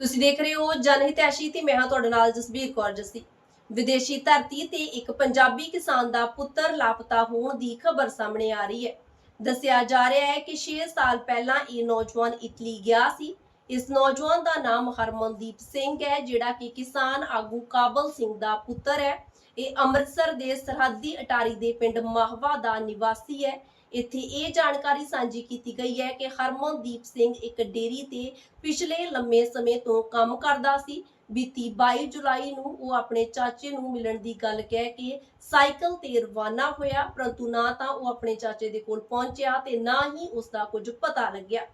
ਤੁਸੀਂ ਦੇਖ ਰਹੇ ਹੋ ਜਨਹਿਤੈਸ਼ੀ ਤੇ ਮੈਂ ਹਾਂ ਤੁਹਾਡੇ ਨਾਲ ਜਸਬੀਰ ਕੌਰ ਜੱਸੀ। ਵਿਦੇਸ਼ੀ ਧਰਤੀ ਤੇ ਇੱਕ ਪੰਜਾਬੀ ਕਿਸਾਨ ਦਾ ਪੁੱਤਰ ਲਾਪਤਾ ਹੋਣ ਦੀ ਖਬਰ ਸਾਹਮਣੇ ਆ ਰਹੀ ਹੈ। ਦੱਸਿਆ ਜਾ ਰਿਹਾ ਹੈ ਕਿ 6 ਸਾਲ ਪਹਿਲਾਂ ਇਹ ਨੌਜਵਾਨ ਇਟਲੀ ਗਿਆ ਸੀ। ਇਸ ਨੌਜਵਾਨ ਦਾ ਨਾਮ ਹਰਮਨਦੀਪ ਸਿੰਘ ਹੈ, ਜਿਹੜਾ ਕਿ ਕਿਸਾਨ ਆਗੂ ਕਾਬਲ ਸਿੰਘ ਦਾ ਪੁੱਤਰ ਹੈ। ਇਹ ਅੰਮ੍ਰਿਤਸਰ ਦੇ ਸਰਹੱਦੀ ਅਟਾਰੀ ਦੇ ਪਿੰਡ ਮਾਹਵਾ ਦਾ ਨਿਵਾਸੀ ਹੈ। ਇੱਥੇ ਇਹ ਜਾਣਕਾਰੀ ਸਾਂਝੀ ਕੀਤੀ ਗਈ ਹੈ ਕਿ ਹਰਮਨਦੀਪ ਸਿੰਘ ਇੱਕ ਡੇਰੀ ਤੇ ਪਿਛਲੇ ਲੰਮੇ ਸਮੇਂ ਤੋਂ ਕੰਮ ਕਰਦਾ ਸੀ। ਬੀਤੀ 22 ਜੁਲਾਈ ਨੂੰ ਉਹ ਆਪਣੇ ਚਾਚੇ ਨੂੰ ਮਿਲਣ ਦੀ ਗੱਲ ਕਹਿ ਕੇ ਸਾਈਕਲ ਤੇ ਰਵਾਨਾ ਹੋਇਆ, ਪਰੰਤੂ ਨਾ ਤਾਂ ਉਹ ਆਪਣੇ ਚਾਚੇ ਦੇ ਕੋਲ ਪਹੁੰਚਿਆ ਤੇ ਨਾ ਹੀ ਉਸ ਦਾ ਕੁਝ ਪਤਾ ਲੱਗਿਆ।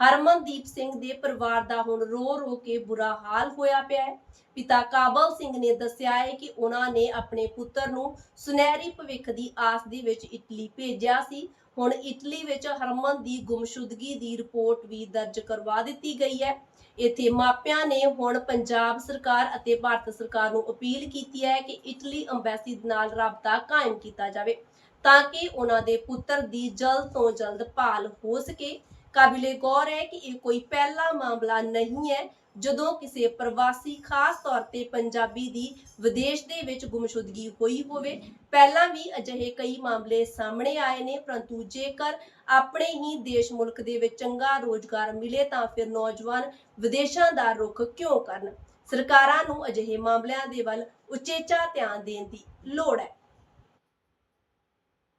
ਹਰਮਨਦੀਪ ਸਿੰਘ ਦੇ ਪਰਿਵਾਰ ਦਾ ਹੁਣ ਰੋ ਰੋ ਕੇ ਬੁਰਾ ਹਾਲ ਹੋਇਆ ਪਿਆ ਹੈ। ਪਿਤਾ ਕਾਬਲ ਸਿੰਘ ਨੇ ਦੱਸਿਆ ਹੈ ਕਿ ਉਹਨਾਂ ਨੇ ਆਪਣੇ ਪੁੱਤਰ ਨੂੰ ਸੁਨਹਿਰੀ ਭਵਿੱਖ ਦੀ ਆਸ ਦੇ ਵਿੱਚ ਇਟਲੀ ਭੇਜਿਆ ਸੀ। ਹੁਣ ਇਟਲੀ ਵਿੱਚ ਹਰਮਨ ਦੀ ਗੁੰਮਸ਼ੁਦਗੀ ਦੀ ਰਿਪੋਰਟ ਵੀ ਦਰਜ ਕਰਵਾ ਦਿੱਤੀ ਗਈ ਹੈ। ਇੱਥੇ ਮਾਪਿਆਂ ਨੇ ਹੁਣ ਪੰਜਾਬ ਸਰਕਾਰ ਅਤੇ ਭਾਰਤ ਸਰਕਾਰ ਨੂੰ ਅਪੀਲ ਕੀਤੀ ਹੈ ਕਿ ਇਟਲੀ ਅੰਬੈਸੀ ਨਾਲ ਰਾਬਤਾ ਕਾਇਮ ਕੀਤਾ ਜਾਵੇ ਤਾਂ ਕਿ ਉਹਨਾਂ ਦੇ ਪੁੱਤਰ ਦੀ ਜਲਦ ਤੋਂ ਜਲਦ ਭਾਲ ਹੋ ਸਕੇ। ਕਾਬਿਲੇ ਗੌਰ ਹੈ ਕਿ ਇਹ ਕੋਈ ਪਹਿਲਾ ਮਾਮਲਾ ਨਹੀਂ ਹੈ ਜਦੋਂ ਕਿਸੇ ਪ੍ਰਵਾਸੀ, ਖਾਸ ਤੌਰ ਤੇ ਪੰਜਾਬੀ ਦੀ ਵਿਦੇਸ਼ ਦੇ ਵਿੱਚ ਗੁੰਮਸ਼ੁਦਗੀ ਹੋਈ ਹੋਵੇ। ਪਹਿਲਾਂ ਵੀ ਅਜਿਹੇ ਕਈ ਮਾਮਲੇ ਸਾਹਮਣੇ ਆਏ ਨੇ, ਪਰੰਤੂ ਜੇਕਰ ਆਪਣੇ ਹੀ ਦੇਸ਼ ਮੁਲਕ ਦੇ ਵਿੱਚ ਚੰਗਾ ਰੋਜ਼ਗਾਰ ਮਿਲੇ ਤਾਂ ਫਿਰ ਨੌਜਵਾਨ ਵਿਦੇਸ਼ਾਂ ਦਾ ਰੁਖ ਕਿਉਂ ਕਰਨ? ਸਰਕਾਰਾਂ ਨੂੰ ਅਜਿਹੇ ਮਾਮਲਿਆਂ ਦੇ ਵੱਲ ਉਚੇਚਾ ਧਿਆਨ ਦੇਣ ਦੀ ਲੋੜ ਹੈ।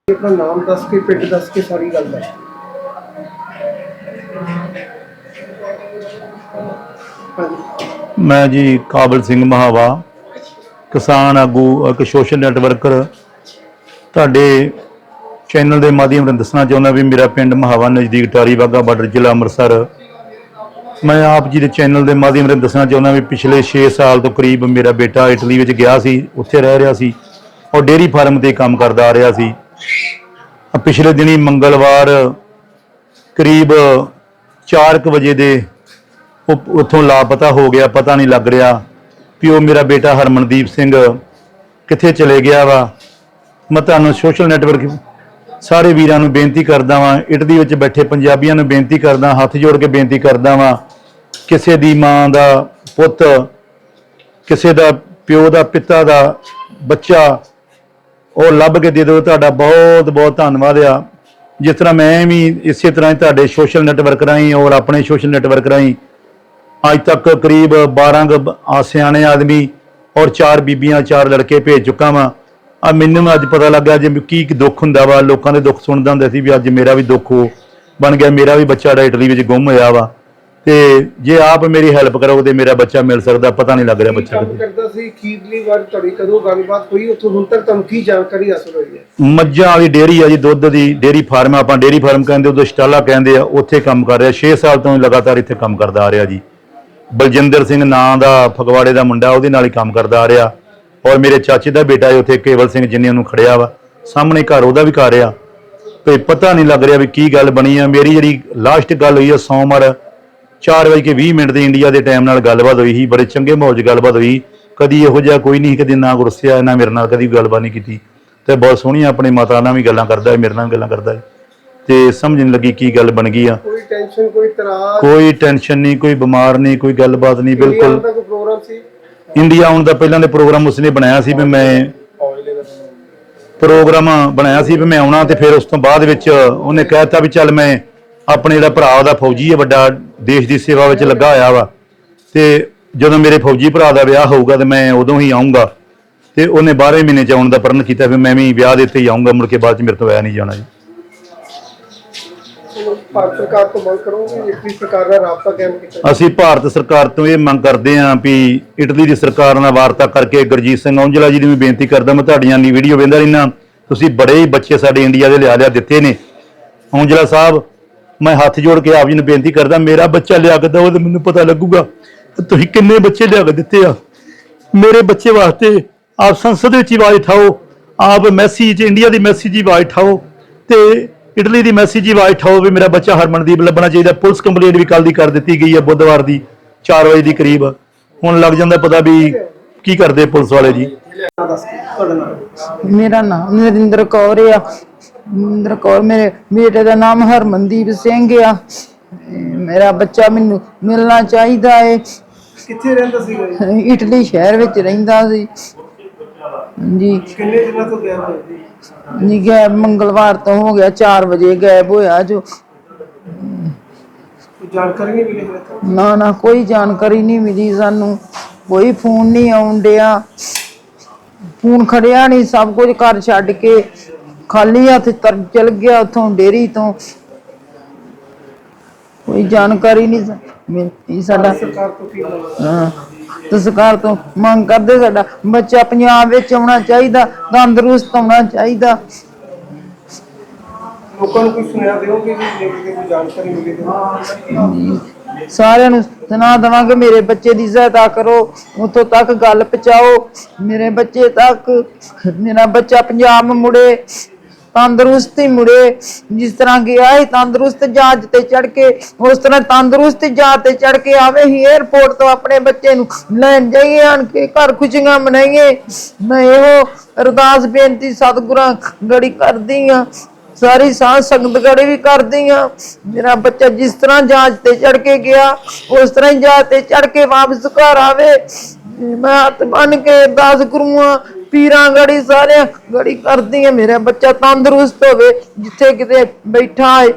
ਆਪਣਾ ਨਾਮ ਦੱਸ ਕੇ, ਪਿੰਡ ਦੱਸ ਕੇ ਸਾਰੀ ਗੱਲ ਦੱਸ। ਮੈਂ ਜੀ ਕਾਬਲ ਸਿੰਘ ਮਹਾਵਾ, ਕਿਸਾਨ ਆਗੂ, ਇੱਕ ਸੋਸ਼ਲ ਨੈਟਵਰਕਰ ਤੁਹਾਡੇ ਚੈਨਲ ਦੇ ਮਾਧਿਅਮ ਰਾਹੀਂ ਦੱਸਣਾ ਚਾਹੁੰਦਾ ਵੀ ਮੇਰਾ ਪਿੰਡ ਮਹਾਵਾ ਨਜ਼ਦੀਕ ਟਾਰੀ ਬਾਗਾ ਬਾਰਡਰ ਜ਼ਿਲ੍ਹਾ ਅੰਮ੍ਰਿਤਸਰ। ਮੈਂ ਆਪ ਜੀ ਦੇ ਚੈਨਲ ਦੇ ਮਾਧਿਅਮ ਰਾਹੀਂ ਦੱਸਣਾ ਚਾਹੁੰਦਾ ਵੀ ਪਿਛਲੇ 6 ਸਾਲ ਤੋਂ ਕਰੀਬ ਮੇਰਾ ਬੇਟਾ ਇਟਲੀ ਵਿੱਚ ਗਿਆ ਸੀ, ਉੱਥੇ ਰਹਿ ਰਿਹਾ ਸੀ ਔਰ ਡੇਅਰੀ ਫਾਰਮ ਤੇ ਕੰਮ ਕਰਦਾ ਆ ਰਿਹਾ ਸੀ। ਪਿਛਲੇ ਦਿਨੀ ਮੰਗਲਵਾਰ ਕਰੀਬ 4:00 ਵਜੇ ਦੇ ਉਹ ਉੱਥੋਂ ਲਾਪਤਾ ਹੋ ਗਿਆ, ਪਤਾ ਨਹੀਂ ਲੱਗ ਰਿਹਾ ਵੀ ਉਹ ਮੇਰਾ ਬੇਟਾ ਹਰਮਨਦੀਪ ਸਿੰਘ ਕਿੱਥੇ ਚਲੇ ਗਿਆ ਵਾ। ਮੈਂ ਤੁਹਾਨੂੰ ਸੋਸ਼ਲ ਨੈਟਵਰਕ ਸਾਰੇ ਵੀਰਾਂ ਨੂੰ ਬੇਨਤੀ ਕਰਦਾ ਵਾਂ ਇਟਲੀ ਵਿੱਚ ਬੈਠੇ ਪੰਜਾਬੀਆਂ ਨੂੰ ਬੇਨਤੀ ਕਰਦਾ, ਹੱਥ ਜੋੜ ਕੇ ਬੇਨਤੀ ਕਰਦਾ ਵਾਂ, ਕਿਸੇ ਦੀ ਮਾਂ ਦਾ ਪੁੱਤ, ਕਿਸੇ ਦਾ ਪਿਓ ਦਾ, ਪਿਤਾ ਦਾ ਬੱਚਾ, ਉਹ ਲੱਭ ਕੇ ਦੇ ਦਿਓ, ਤੁਹਾਡਾ ਬਹੁਤ ਬਹੁਤ ਧੰਨਵਾਦ ਆ। ਜਿਸ ਤਰ੍ਹਾਂ ਮੈਂ ਵੀ ਇਸੇ ਤਰ੍ਹਾਂ ਹੀ ਤੁਹਾਡੇ ਸੋਸ਼ਲ ਨੈਟਵਰਕ ਰਾਹੀਂ ਔਰ ਆਪਣੇ ਸੋਸ਼ਲ ਨੈਟਵਰਕ ਰਾਹੀਂ ਅੱਜ ਤੱਕ ਕਰੀਬ 12 ਕੁ ਬ- ਆ ਸਿਆਣੇ ਆਦਮੀ ਔਰ ਚਾਰ ਬੀਬੀਆਂ ਚਾਰ ਲੜਕੇ ਭੇਜ ਚੁੱਕਾ ਵਾਂ। ਆ ਮੈਨੂੰ ਅੱਜ ਪਤਾ ਲੱਗਾ ਜੇ ਕੀ ਕੀ ਦੁੱਖ ਹੁੰਦਾ ਵਾ ਲੋਕਾਂ ਦੇ ਦੁੱਖ ਸੁਣਦਾ ਹੁੰਦਾ ਸੀ ਵੀ ਅੱਜ ਮੇਰਾ ਵੀ ਦੁੱਖ ਹੋ ਬਣ ਗਿਆ ਮੇਰਾ ਵੀ ਬੱਚਾ ਜਿਹੜਾ ਇਟਲੀ ਵਿੱਚ ਗੁੰਮ ਹੋਇਆ ਵਾ। ਤੇ ਜੇ ਆਪ ਮੇਰੀ ਹੈਲਪ ਕਰੋਗੇ ਤੇ ਮੇਰਾ ਬੱਚਾ ਮਿਲ ਸਕਦਾ ਪਤਾ ਨਹੀਂ ਲੱਗ ਰਿਹਾ ਬੱਚਾ ਕੰਮ ਕਰਦਾ ਸੀ ਅਖੀਰਲੀ ਵਾਰ ਤੁਹਾਡੀ ਕਦੋਂ ਗੱਲਬਾਤ ਹੋਈ? ਉੱਥੋਂ ਹੁਣ ਤੱਕ ਤੁਹਾਨੂੰ ਕੀ ਜਾਣਕਾਰੀ ਹਾਸਲ ਹੋਈ ਹੈ? ਮੱਝਾਂ ਵਾਲੀ ਡੇਅਰੀ ਆ ਜੀ ਦੁੱਧ ਦੀ ਡੇਅਰੀ ਫਾਰਮ ਆਪਾਂ ਡੇਅਰੀ ਫਾਰਮ ਕਹਿੰਦੇ ਉਦੋਂ ਸਟਾਲਾ ਕਹਿੰਦੇ ਆ ਉੱਥੇ ਕੰਮ ਕਰ ਰਿਹਾ 6 ਸਾਲ ਤੋਂ ਲਗਾਤਾਰ ਇੱਥੇ ਕੰਮ ਕਰਦਾ ਆ ਰਿਹਾ ਜੀ। ਬਲਜਿੰਦਰ ਸਿੰਘ ਨਾਂ ਦਾ ਫਗਵਾੜੇ ਦਾ ਮੁੰਡਾ, ਉਹਦੇ ਨਾਲ ਹੀ ਕੰਮ ਕਰਦਾ ਆ ਰਿਹਾ। ਔਰ ਮੇਰੇ ਚਾਚੇ ਦਾ ਬੇਟਾ ਹੈ, ਉੱਥੇ ਕੇਵਲ ਸਿੰਘ ਜਿੰਨੇ ਉਹਨੂੰ ਖੜਿਆ ਵਾ। ਸਾਹਮਣੇ ਘਰ ਉਹਦਾ ਵੀ ਘਰ ਆ। ਤੇ ਪਤਾ ਨਹੀਂ ਲੱਗ ਰਿਹਾ ਵੀ ਕੀ ਗੱਲ ਬਣੀ ਆ। ਮੇਰੀ ਜਿਹੜੀ ਲਾਸਟ ਗੱਲ ਹੋਈ ਆ, ਸੋਮਵਾਰ 4 ਵਜੇ ਕੇ 20 ਮਿੰਟ ਦੇ ਇੰਡੀਆ ਦੇ ਟਾਈਮ ਨਾਲ ਗੱਲਬਾਤ ਹੋਈ ਸੀ, ਬੜੇ ਚੰਗੇ ਮਾਹੌਲ 'ਚ ਗੱਲਬਾਤ ਹੋਈ। ਕਦੀ ਇਹੋ ਜਿਹਾ ਕੋਈ ਨਹੀਂ ਕਦੀ ਨਾ ਗੁਰਸਿਆ ਨਾ ਮੇਰੇ ਨਾਲ ਕਦੀ ਗੱਲਬਾਤ ਨਹੀਂ ਕੀਤੀ। ਤੇ ਬਹੁਤ ਸੋਹਣੀਆਂ ਆਪਣੇ ਮਾਤਾ ਨਾਲ ਵੀ ਗੱਲਾਂ ਕਰਦਾ ਹੈ, ਮੇਰੇ ਨਾਲ ਵੀ ਗੱਲਾਂ ਕਰਦਾ ਹੈ। ਤੇ ਸਮਝ ਨਹੀਂ ਲੱਗੀ ਕੀ ਗੱਲ ਬਣ ਗਈ ਆ। ਕੋਈ ਟੈਨਸ਼ਨ ਕੋਈ ਤਰਾਸ। ਕੋਈ ਟੈਨਸ਼ਨ ਨਹੀਂ ਕੋਈ ਬਿਮਾਰ ਨਹੀਂ ਕੋਈ ਗੱਲਬਾਤ ਨਹੀਂ ਬਿਲਕੁਲ। ਦਾ ਕੋਈ ਪ੍ਰੋਗਰਾਮ ਸੀ? ਇੰਡੀਆ ਆਉਣ ਦਾ ਪਹਿਲਾਂ ਦੇ ਪ੍ਰੋਗਰਾਮ ਉਸਨੇ ਬਣਾਇਆ ਸੀ ਵੀ ਮੈਂ ਪ੍ਰੋਗਰਾਮ ਬਣਾਇਆ ਸੀ ਵੀ ਮੈਂ ਆਉਣਾ ਤੇ ਫਿਰ ਉਸ ਤੋਂ ਬਾਅਦ ਵਿੱਚ ਉਹਨੇ ਕਹਿਤਾ ਵੀ ਚੱਲ ਮੈਂ ਆਪਣੇ ਜਿਹੜਾ ਭਰਾ ਉਹਦਾ ਫੌਜੀ ਹੈ ਵੱਡਾ ਦੇਸ਼ ਦੀ ਸੇਵਾ ਵਿੱਚ ਲੱਗਾ ਹੋਇਆ ਵਾ। ਤੇ ਜਦੋਂ ਮੇਰੇ ਫੌਜੀ ਭਰਾ ਦਾ ਵਿਆਹ ਹੋਊਗਾ ਤੇ ਮੈਂ ਉਦੋਂ ਹੀ ਆਉਂਗਾ ਤੇ ਉਹਨੇ 12 ਮਹੀਨੇ ਚ ਆਉਣ ਦਾ ਪ੍ਰਣ ਕੀਤਾ ਵੀ ਮੈਂ ਵੀ ਵਿਆਹ ਦੇ ਉੱਤੇ ਹੀ ਆਉਂਗਾ ਮੁੜ ਕੇ ਬਾਅਦ ਚ ਮੇਰੇ ਤੋਂ ਆਇਆ ਨਹੀਂ ਜਾਣਾ ਜੀ। ਚਲੋ, ਭਾਰਤ ਸਰਕਾਰ ਤੋਂ ਮੰਗ ਕਰੋਗੇ ਇਟਲੀ ਸਰਕਾਰ ਨਾਲ ਰਾਬਤਾ ਕਾਇਮ ਕੀਤਾ ਅਸੀਂ ਭਾਰਤ ਸਰਕਾਰ ਤੋਂ ਇਹ ਮੰਗ ਕਰਦੇ ਹਾਂ ਵੀ ਇਟਲੀ ਦੀ ਸਰਕਾਰ ਨਾਲ ਵਾਰਤਾ ਕਰਕੇ ਗੁਰਜੀਤ ਸਿੰਘ ਔਂਜਲਾ ਜੀ ਨੂੰ ਵੀ ਬੇਨਤੀ ਕਰਦਾ ਮੈਂ ਤੁਹਾਡੀਆਂ ਨੀ ਵੀਡੀਓ ਵੇਂਦਾ ਰਹਿਣਾ ਤੁਸੀਂ ਬੜੇ ਹੀ ਬੱਚੇ ਸਾਡੇ ਇੰਡੀਆ ਦੇ ਲਿਆ ਲਿਆ ਦਿੱਤੇ ਨੇ। ਔਂਜਲਾ ਸਾਹਿਬ ਮੈਂ ਹੱਥ ਜੋੜ ਕੇ ਆਪ ਜੀ ਨੂੰ ਬੇਨਤੀ ਕਰਦਾ ਮੇਰਾ ਬੱਚਾ ਲਿਆ ਕੇ ਦਿਓ ਤੇ ਮੈਨੂੰ ਪਤਾ ਲੱਗੂਗਾ ਤੁਸੀਂ ਕਿੰਨੇ ਬੱਚੇ ਲਿਆ ਕੇ ਦਿੱਤੇ ਆ। ਮੇਰੇ ਬੱਚੇ ਵਾਸਤੇ ਆਪ ਸੰਸਦ ਵਿੱਚ ਆਵਾਜ਼ ਉਠਾਓ ਆਪ ਮੈਸੇਜ ਇੰਡੀਆ ਦੀ ਮੈਸੇਜ ਆਵਾਜ਼ ਉਠਾਓ ਤੇ ਇਟਲੀ ਦੀ ਮੈਸੇਜ ਹੀ ਆਵਾਜ਼ ਉਠਾਓ ਵੀ ਮੇਰਾ ਬੱਚਾ ਹਰਮਨਦੀਪ ਲੱਭਣਾ ਚਾਹੀਦਾ। ਪੁਲਿਸ ਕੰਪਲੇਂਟ ਵੀ ਕੱਲ ਦੀ ਕਰ ਦਿੱਤੀ ਗਈ ਹੈ ਬੁੱਧਵਾਰ ਦੀ 4 ਵਜੇ ਦੀ ਕਰੀਬ। ਹੁਣ ਲੱਗ ਜਾਂਦਾ ਪਤਾ ਵੀ ਕੀ ਕਰਦੇ ਪੁਲਿਸ ਵਾਲੇ ਜੀ। ਮੇਰਾ ਨਾਮ ਨਰਿੰਦਰ ਕੌਰ ਆ। ਨਰਿੰਦਰ ਕੌਰ ਮੇਰੇ ਬੇਟੇ ਦਾ ਨਾਮ ਹਰਮਨਦੀਪ ਸਿੰਘ ਆ। ਮੇਰਾ ਬੱਚਾ ਮੈਨੂੰ ਮਿਲਣਾ ਚਾਹੀਦਾ ਏ। ਕਿੱਥੇ ਰਹਿੰਦਾ ਇਹ? ਇਟਲੀ ਸ਼ਹਿਰ ਵਿੱਚ ਰਹਿੰਦਾ ਸੀ। ਜੀ ਕਿੰਨੇ ਦਿਨਾਂ ਤੋਂ ਗਿਆ ਹੋਇਆ ਜੀ? ਗਾਇਬ ਮੰਗਲਵਾਰ ਤੋਂ ਹੋ ਗਿਆ 4 ਵਜੇ ਗਾਇਬ ਹੋਇਆ ਜੋ। ਕੋਈ ਜਾਣਕਾਰੀ ਨਹੀਂ ਮਿਲੀ ਹਲੇ ਤੱਕ ਨਾ ਨਾ ਕੋਈ ਜਾਣਕਾਰੀ ਨਹੀਂ ਮਿਲੀ ਸਾਨੂੰ। ਕੋਈ ਫੋਨ ਨਹੀਂ ਆਉਣ ਡਿਆ। ਫੋਨ ਖੜਿਆ ਨਹੀਂ ਸਭ ਕੁਝ ਘਰ ਛੱਡ ਕੇ ਖਾਲੀ ਹੱਥ ਤਰ ਚਲ ਗਿਆ ਉਥੋਂ ਡੇਰੀ ਤੋਂ। ਕੋਈ ਜਾਣਕਾਰੀ ਨਹੀਂ ਸਾ- ਮਿਲਦੀ ਸਾਡਾ। ਸਰਕਾਰ ਤੋਂ ਕੀ ਮੰਗ ਹਾਂ। ਤੇ ਸਰਕਾਰ ਤੋਂ ਮੰਗ ਕਰਦੇ ਸਾਡਾ ਬੱਚਾ ਪੰਜਾਬ ਵਿੱਚ ਆਉਣਾ ਚਾਹੀਦਾ ਤੰਦਰੁਸਤ ਆਉਣਾ ਚਾਹੀਦਾ। ਲੋਕਾਂ ਨੂੰ ਕੋਈ ਸੁਣਿਆ ਦਿਓਗੇ ਕਿ ਜੇ ਕਿਤੇ ਕੋਈ ਜਾਣਕਾਰੀ ਮਿਲੇ ਤਾਂ। ਸਾਰਿਆਂ ਨੂੰ ਸੁਣਾ ਦੇਵਾਂਗੇ ਮੇਰੇ ਬੱਚੇ ਦੀ ਸਹਾਇਤਾ ਕਰੋ ਉਤੋਂ ਤੱਕ ਗੱਲ ਪਹੁੰਚਾਓ। ਮੇਰੇ ਬੱਚੇ ਤੱਕ ਮੇਰਾ ਬੱਚਾ ਪੰਜਾਬ ਮੁੜੇ। ਤੰਦਰੁਸਤੀ ਮੁੜੇ। ਜਿਸ ਤਰ੍ਹਾਂ ਗਿਆ ਹੈ ਤੰਦਰੁਸਤ ਜਹਾਜ਼ ਤੇ ਚੜ ਕੇ, ਉਸ ਤਰ੍ਹਾਂ ਤੰਦਰੁਸਤ ਜਹਾਜ਼ ਤੇ ਚੜ ਕੇ ਆਵੇ ਹੀ 에어ਪੋਰਟ ਤੋਂ ਆਪਣੇ ਬੱਚੇ ਨੂੰ ਲੈਣ ਜਾਈਏ, ਆਣ ਕੇ ਘਰ ਖੁਸ਼ੀਆਂ ਮਨਾਈਏ। ਮੈਂ ਇਹੋ ਅਰਦਾਸ, ਬੇਨਤੀ, ਸਤਿਗੁਰਾਂ ਗੜੀ ਕਰਦੀ ਆ। ਸਾਰੀ ਸਾਧ ਸੰਗਤ ਗੜੀ ਵੀ ਕਰਦੀ ਆ। ਮੇਰਾ ਬੱਚਾ ਜਿਸ ਤਰ੍ਹਾਂ ਜਹਾਜ਼ ਤੇ ਚੜ ਕੇ ਗਿਆ, ਉਸ ਤਰ੍ਹਾਂ ਹੀ ਜਹਾਜ਼ ਤੇ ਚੜ ਕੇ ਵਾਪਸ ਘਰ ਆਵੇ। ਮੈਂ ਹੱਥ ਬੰਨ ਕੇ ਅਰਦਾਸ ਕਰੂੰਗਾ ਪੀਰਾਂ ਗੜੀ ਸਾਰਿਆਂ ਗੜੀ ਕਰਦੀ ਹੈ ਮੇਰਾ ਬੱਚਾ ਤੰਦਰੁਸਤ ਹੋਵੇ ਜਿੱਥੇ ਕਿਤੇ ਬੈਠਾ ਹੈ